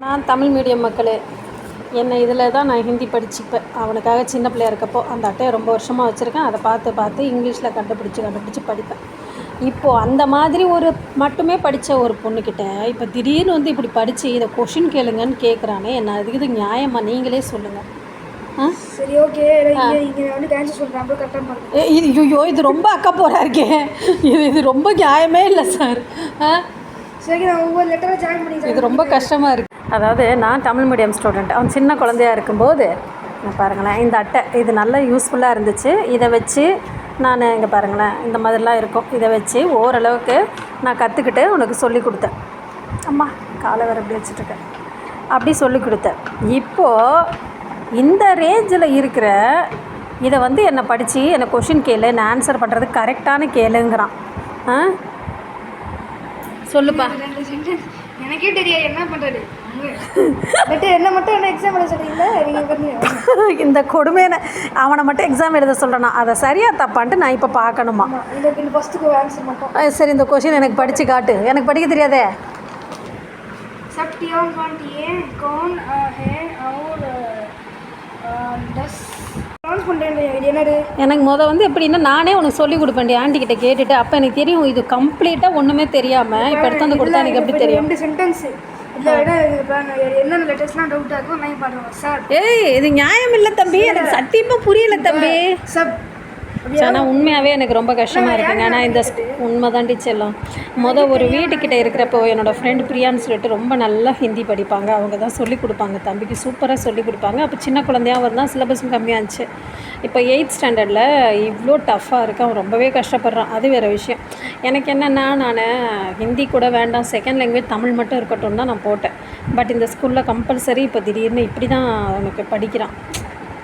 நான் தமிழ் மீடியம் மக்களே என்னை இதில் தான் நான் ஹிந்தி படிச்சுப்பேன். அவனுக்காக சின்ன பிள்ளையா இருக்கப்போ அந்த அட்டையை ரொம்ப வருஷமாக வச்சுருக்கேன். அதை பார்த்து பார்த்து இங்கிலீஷில் கண்டுபிடிச்சி கண்டுபிடிச்சி படிப்பேன். இப்போது அந்த மாதிரி ஒரு மட்டுமே படித்த ஒரு பொண்ணுக்கிட்ட இப்போ திடீர்னு வந்து இப்படி படித்து இதை கொஷின் கேளுங்கன்னு கேட்குறானே என்ன அதுக்கு இது நியாயமா? நீங்களே சொல்லுங்கள் ஆ? சரி ஓகே இது ஐயோ இது ரொம்ப அக்கா போரா இருக்கே. இது இது ரொம்ப நியாயமே இல்லை சார் ஆ? சரி நான் ஒவ்வொரு லெட்டராக ஜாயின் பண்ணி இது ரொம்ப கஷ்டமாக இருக்குது அதாவது நான் தமிழ் மீடியம் ஸ்டூடெண்ட் அவன் சின்ன குழந்தையா இருக்கும்போது நான் பாருங்களேன் இந்த அட்டை இது நல்ல யூஸ்ஃபுல்லாக இருந்துச்சு. இதை வச்சு நான் இங்கே பாருங்களேன் இந்த மாதிரிலாம் இருக்கும். இதை வச்சு ஓரளவுக்கு நான் கற்றுக்கிட்டு உனக்கு சொல்லி கொடுத்தேன். அம்மா காலை வர அப்படி வச்சுட்ருக்கேன் அப்படி சொல்லி கொடுத்தேன். இப்போது இந்த ரேஞ்சில் இருக்கிற இதை வந்து என்னை படித்து என்னை கொஷின் கேளு நான் ஆன்சர் பண்ணுறது கரெக்டான கேளுங்கிறான். ஆ? சொல்லுப்பா. எனக்கே தெரியாது என்ன பண்ணுறது என்ன மட்டும் எக்ஸாம் எழுத இந்த கொடுமையான அவனை மட்டும் எக்ஸாம் எழுத சொல்கிறேன்னா அதை சரியாக தப்பான்ட்டு நான் இப்போ பார்க்கணுமா? சரி இந்த கொஷின் எனக்கு படித்து காட்டு. எனக்கு படிக்க தெரியாதே? எனக்கு முத வந்து எப்படின்னா நானே உனக்கு சொல்லி கொடுப்பேன் ஆண்டி கிட்ட கேட்டுட்டு. அப்போ எனக்கு தெரியும் இது கம்ப்ளீட்டாக ஒன்றுமே தெரியாமல் இப்போ எடுத்து வந்து கொடுத்தா எனக்கு எப்படி தெரியும்? விட என்னென்ன லெட்டர்ஸ்லாம் டவுட்டாக இருக்கும் நான் சார் ஏய் இது நியாயம் இல்லை தம்பி எனக்கு சத்தியமாக புரியல தம்பி. சப் ஆனால் உண்மையாகவே எனக்கு ரொம்ப கஷ்டமாக இருக்குங்க. நான் இந்த உண்மை தாண்டி செல்லம். மொதல் ஒரு வீட்டுக்கிட்ட இருக்கிறப்போ என்னோட ஃப்ரெண்ட் பிரியான்னு சொல்லிட்டு ரொம்ப நல்லா ஹிந்தி படிப்பாங்க. அவங்க தான் சொல்லி கொடுப்பாங்க. தம்பிக்கு சூப்பராக சொல்லி கொடுப்பாங்க. அப்போ சின்ன குழந்தையாக இருந்தால் சிலபஸும் கம்மியாக இருந்துச்சு. இப்போ எயித் ஸ்டாண்டர்டில் இவ்வளோ டஃப்பாக இருக்கு அவன் ரொம்பவே கஷ்டப்படுறான். அது வேறு விஷயம். எனக்கு என்னென்னா நான் ஹிந்தி கூட வேண்டாம். செகண்ட் லாங்குவேஜ் தமிழ் மட்டும் இருக்கட்டும் தான் நான் போட்டேன். பட் இந்த ஸ்கூலில் கம்பல்சரி இப்போ திடீர்னு இப்படி தான் அவனுக்கு படிக்கிறான்.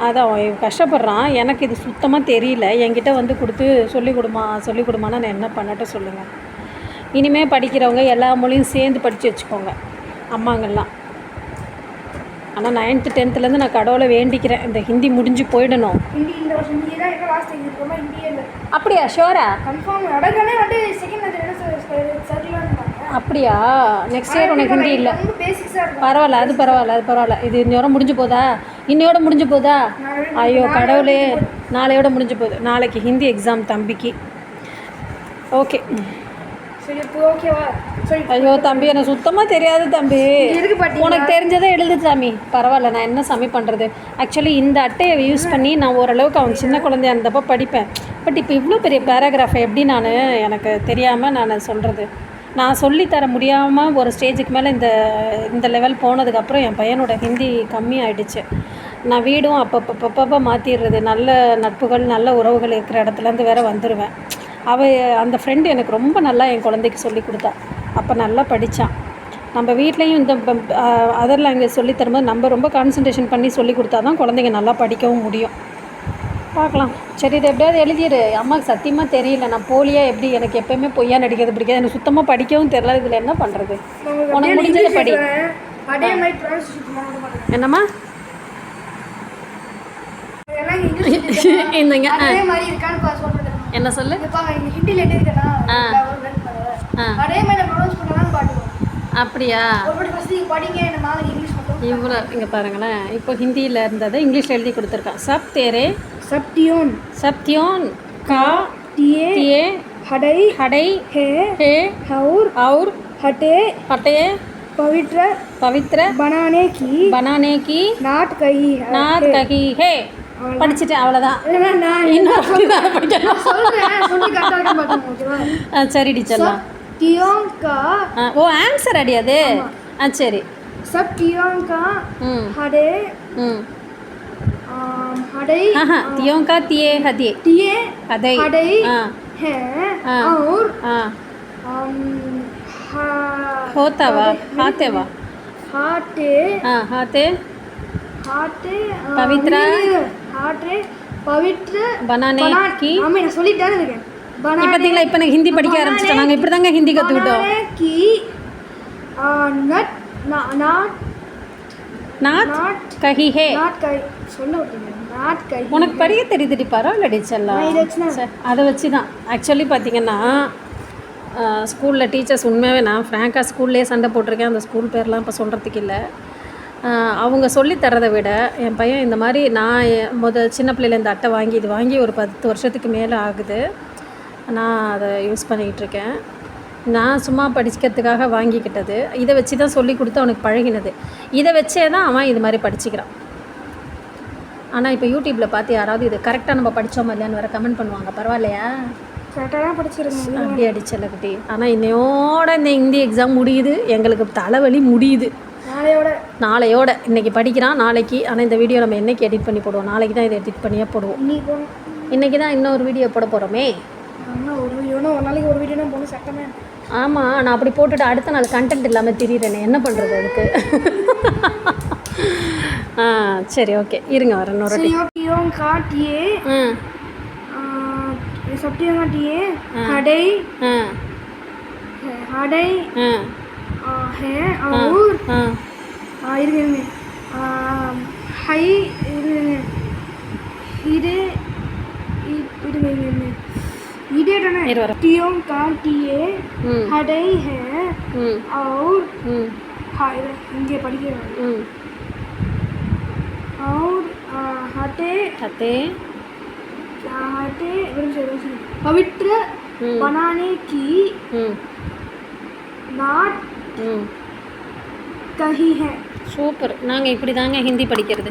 அதான் அவன் கஷ்டப்படுறான். எனக்கு இது சுத்தமாக தெரியல. என்கிட்ட வந்து கொடுத்து சொல்லிக் கொடுமா சொல்லிக் கொடுமானா நான் என்ன பண்ணட்டும் சொல்லுங்கள் இனிமேல் படிக்கிறவங்க எல்லா மொழியும் சேர்ந்து படித்து வச்சுக்கோங்க. அம்மாங்கெல்லாம் ஆனால் நைன்த்து டென்த்துலேருந்து நான் கடவுளை வேண்டிக்கிறேன். இந்த ஹிந்தி முடிஞ்சு போயிடணும். ஹிந்தி இந்த வருஷம் ஹிந்தி தான் என்ன லாஸ்ட் இருக்கோமா ஹிந்தியே அப்படியா? ஷோரா கன்ஃபார்ம் அடங்கனே வந்து செகண்ட் அப்படியா? நெக்ஸ்ட் இயர் உனக்கு ஹிந்தி இல்லை. பரவாயில்ல அது பரவாயில்ல அது பரவாயில்ல. இது இன்னையோட முடிஞ்சு போதா? இன்னையோட முடிஞ்சு போதா? ஐயோ கடவுளே. நாளையோட முடிஞ்சு போகுது நாளைக்கு ஹிந்தி எக்ஸாம் தம்பிக்கு. ஓகே சரி இப்போ ஓகேவா சரி. ஐயோ தம்பி எனக்கு சுத்தமாக தெரியாது தம்பி. பாட்டி உனக்கு தெரிஞ்சதை எழுது சாமி. பரவாயில்ல நான் என்ன சாமி பண்ணுறது ஆக்சுவலி இந்த அட்டையை யூஸ் பண்ணி நான் ஓரளவுக்கு அவன் சின்ன குழந்தையா இருந்தப்போ படிப்பேன். பட் இப்போ இவ்வளோ பெரிய பேராகிராஃபை எப்படி நான் எனக்கு தெரியாமல் நான் சொல்கிறது நான் சொல்லித் தர முடியாமல் ஒரு ஸ்டேஜுக்கு மேலே இந்த இந்த லெவல் போனதுக்கப்புறம் என் பையனோட ஹிந்தி கம்மி ஆயிடுச்சு நான் வீடும் அப்பப்போ அப்பப்போ மாற்றிடுறது நல்ல நட்புகள் நல்ல உறவுகள் இருக்கிற இடத்துலேருந்து வேற வந்துடுவேன் அவ அந்த ஃப்ரெண்டு எனக்கு ரொம்ப நல்லா என் குழந்தைக்கு சொல்லி கொடுத்தா. அப்போ நல்லா படித்தான் நம்ம வீட்லேயும் இந்த அதர் லாங்குவேஜ் சொல்லி தரும்போது நம்ம ரொம்ப கான்சன்ட்ரேஷன் பண்ணி சொல்லி கொடுத்தா தான் குழந்தைங்க நல்லா படிக்கவும் முடியும். பார்க்கலாம். சரி இது எப்படியாவது எழுதிடு அம்மாவுக்கு சத்தியமாக தெரியல. நான் போலியாக எப்படி? எனக்கு எப்பயுமே பொய்யா நடிக்கிறது பிடிக்காது. எனக்கு சுத்தமாக படிக்கவும் தெரியல. இதில் என்ன பண்ணுறது உனக்கு முடிஞ்சதை படி. என்னம்மா? எல்லாம் என்ன சொல்லு இப்போ இங்க ஹிந்தியில் எழுதிருக்கேனா ஆ. ஒரு வேலை பண்ணுவேன். ஆ. அதே மாதிரி நான் ப்ரொனவுன்ஸ் பண்ணலாம் பாட்டுவோம் அப்படியா ஒரு வாட்டி ஃபஸ்ட்டு நீங்கள் படிங்க இந்த நாளைக்கு இங்கிலீஷ் மட்டும் இவ்வளோ இங்கே பாருங்களேன் இப்போ ஹிந்தியில் இருந்ததை இங்கிலீஷில் எழுதி கொடுத்துருக்கான் சப் தேரே சப்டியோன் சப்தியோன் கா டியே தியே हडई हडई है हे और और हटे हटे पवित्र पवित्र बनाने की बनाने की नाट कही है नात कही है படிச்சுட்டேன் அவ்வளோதான் இல்லைன்னா நான் இன்னும் படிக்கணும் சொல்றேன் சொல்லி கரெக்டாக இருக்க மாட்டேன் ஓகேவா ஆ சரிடி சொல்லலாம் टियों का ஆ ஓ ஆன்சர் அடி அது ஆ சரி सब टियों का ம் हडे ம் आम, हडई ஆஹா தியோங்கா தியே ஹதி टिए ஹதை हडई ஆ है हाँ। और ஆ आम, हा- ஹோத்தாவா ஹாத்தேவா हाटे ஆ ஹாத்தே हाटे आ, पवित्र ஆற்றே பவித்ர பனானே கி. ஆமாம் நான் சொல்லிட்டேன் இருக்கேன் பனானே பார்த்தீங்களா இப்போ நான் ஹிந்தி படிக்க ஆரம்பிச்சிட்டேன். நாங்கள் இப்படி தாங்க ஹிந்தி கற்றுக்கிட்டோம் கி. நட் நாட். நாத் கஹி ஹே நாட் கஹி சொல்ல நாட் கஹி உனக்கு படிக்க தெரியுதுடி பரவாயில்லடி செல்லா? அதை வச்சு தான் ஆக்சுவலி பார்த்தீங்கன்னா ஸ்கூலில் டீச்சர்ஸ் உண்மையாகவே நான் ஃப்ராங்காக ஸ்கூல்லேயே சண்டை போட்டிருக்கேன். அந்த ஸ்கூல் பேர்லாம் இப்போ சொல்கிறதுக்கு இல்லை. அவங்க சொல்லித் தரதை விட என் பையன் இந்த மாதிரி நான் முத சின்ன பிள்ளையில இந்த அட்டை வாங்கி இது வாங்கி ஒரு பத்து வருஷத்துக்கு மேலே ஆகுது. நான் அதை யூஸ் பண்ணிக்கிட்டு இருக்கேன். நான் சும்மா படிக்கிறதுக்காக வாங்கிக்கிட்டது. இதை வச்சு தான் சொல்லி கொடுத்து அவனுக்கு பழகினது. இதை வச்சே தான் அவன் இது மாதிரி படிச்சுக்கிறான். ஆனால் இப்போ யூடியூப்பில் பார்த்து யாராவது இது கரெக்டாக நம்ம படித்தோமா இல்லையான்னு வேறு கமெண்ட் பண்ணுவாங்க. பரவாயில்லையா? கரெக்டாக தான் படிச்சிருக்கேன் அப்படி அடிச்சல குட்டி. ஆனால் இன்னையோட இந்த ஹிந்தி எக்ஸாம் முடியுது. எங்களுக்கு தலைவலி முடியுது. நாளையோட. நாளையோட. இன்றைக்கி படிக்கிறான். நாளைக்கு ஆனால் இந்த வீடியோ நம்ம என்னைக்கு எடிட் பண்ணி போடுவோம்? நாளைக்கு தான் இதை எடிட் பண்ணியே போடுவோம். இன்றைக்கி தான் இன்னொரு வீடியோ போட போகிறோமே ஒரு நாளைக்கு ஒரு வீடியோனா போன சட்டமே. ஆமாம் நான் அப்படி போட்டுட்டு அடுத்த நாள் கண்டென்ட் இல்லாமல் திரியிறேனே. என்ன பண்ணுறது அதுக்கு? ஆ சரி ஓகே இருங்க வரேன் இன்னொரு காட்டியே. சட்டியம் காட்டியே. அடை அடை सब्जियों काटिए हडई ஆ हडई ஆ अ, है और ஆ अ, இருங்க இருங்க अ, ஹை இருங்க இது இ- இருங்க இருங்க இருங்க இதே தானே இரு வரேன். सब्जियों काटिए ம் हडई है ம் और ம் हाँ, इधर, இங்கே படிக்கிறேன் ம் और अ, हटे அத்தே हटे एक निमिष, एक निमिष। पवित्र हम्म। बनाने की நாட் கஹி ஹே. சூப்பர் நாங்கள் இப்படி தாங்க ஹிந்தி படிக்கிறது.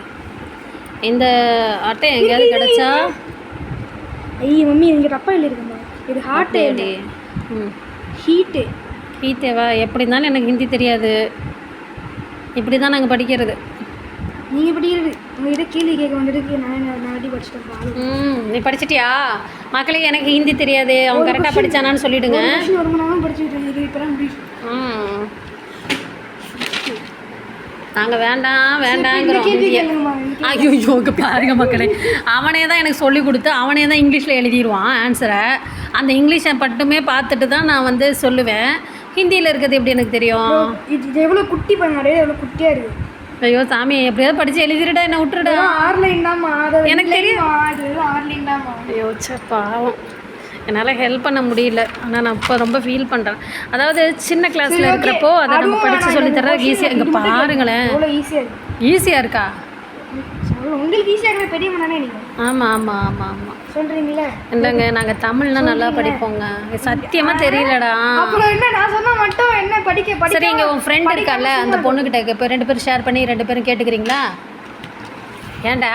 இந்த அட்டை எங்கேயாவது கிடச்சா? ஐயோ மம்மி இங்கே தப்பா எழுதிருக்கம்மா இது ஹாட்டே இல்லை ம். ஹீட்டு ஹீட்டேவா எப்படி இருந்தாலும் எனக்கு ஹிந்தி தெரியாது. இப்படி தான் நாங்கள் படிக்கிறது. நீங்கள் படிக்கிறது உங்ககிட்ட கேள்வி கேட்க வந்துருக்கு நான் நான் படிச்சுட்டேன் நீ படிச்சிட்டியா? மக்களே எனக்கு ஹிந்தி தெரியாது. அவன் கரெக்டாக படிச்சானான்னு சொல்லிடுங்க. ஒரு மணி நேரம் படிச்சுட்டு இருக்கேன். இப்போ தான் முடியும் ம். நாங்கள் வேண்டாம் வேண்டாங்கிறோம் ஐயோ பாருங்க மக்களே. அவனே தான் எனக்கு சொல்லி கொடுத்து அவனே தான் இங்கிலீஷில் எழுதிடுவான் ஆன்சரை அந்த இங்கிலீஷை மட்டுமே பார்த்துட்டு தான் நான் வந்து சொல்லுவேன். ஹிந்தியில் இருக்கிறது எப்படி எனக்கு தெரியும்? இது எவ்வளோ குட்டி பாருங்க எவ்வளோ குட்டியாக இருக்குது ஐயோ சாமி எப்படியாவது படித்து எழுதிடுடா என்ன விட்டுடுடா இதெல்லாம் ஆறு லைன் தான்மா அது எனக்கு தெரியும். தெரியுமா. இது வெறும் ஆறு லைன் தான்மா ஐயோ பாவம். என்னால் ஹெல்ப் பண்ண முடியல. ஆனால் நான் இப்போ ரொம்ப ஃபீல் பண்ணுறேன் அதாவது சின்ன கிளாஸில் இருக்கிறப்போ அதை நம்ம படித்து சொல்லி தர்றதுக்கு ஈஸியாக இங்கே பாருங்களேன். ஈஸியாக இருக்கா. உங்களுக்கு ஈஸியாக இருக்கிற தானே நீங்கள் ஆமாம் ஆமாம் ஆமாம் ஆமாம் சொல்கிறீங்களே இல்லைங்க நாங்கள் தமிழ்னா நல்லா படிப்போங்க. சத்தியமாக தெரியலடா. அப்புறம் என்ன நான் சொன்னா மட்டும் என்ன படிக்க படிக்க. சரி இங்கே உன் ஃப்ரெண்ட் இருக்கால அந்த பொண்ணுக்கிட்ட இப்போ ரெண்டு பேரும் ஷேர் பண்ணி ரெண்டு பேரும் கேட்டுக்கிறீங்களா? ஏன்டா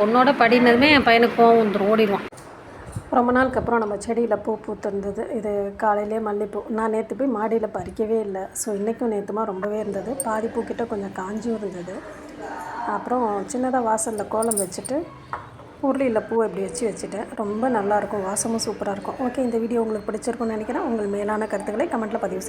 பொண்ணோட படினதுமே என் பையனுக்கு கோவம் வந்துடும் ஓடிடுவான் ரொம்ப நாளுக்கு அப்புறம் நம்ம செடியில் பூ பூத்திருந்தது. இது காலையிலே மல்லிப்பூ. நான் நேற்று போய் மாடியில் பறிக்கவே இல்லை. ஸோ இன்றைக்கும் நேற்றுமா ரொம்பவே இருந்தது. பாதி பூக்கிட்ட கொஞ்சம் காஞ்சும் இருந்தது. அப்புறம் சின்னதாக வாசலில் கோலம் வச்சுட்டு உருளியில் பூ இப்படி வச்சு வச்சுட்டேன். ரொம்ப நல்லாயிருக்கும் வாசமும் சூப்பராக இருக்கும். ஓகே இந்த வீடியோ உங்களுக்கு பிடிச்சிருக்கும்னு நினைக்கிறேன். உங்கள் மேலான கருத்துக்களை கமெண்ட்டில் பதிவு செய்யுங்க.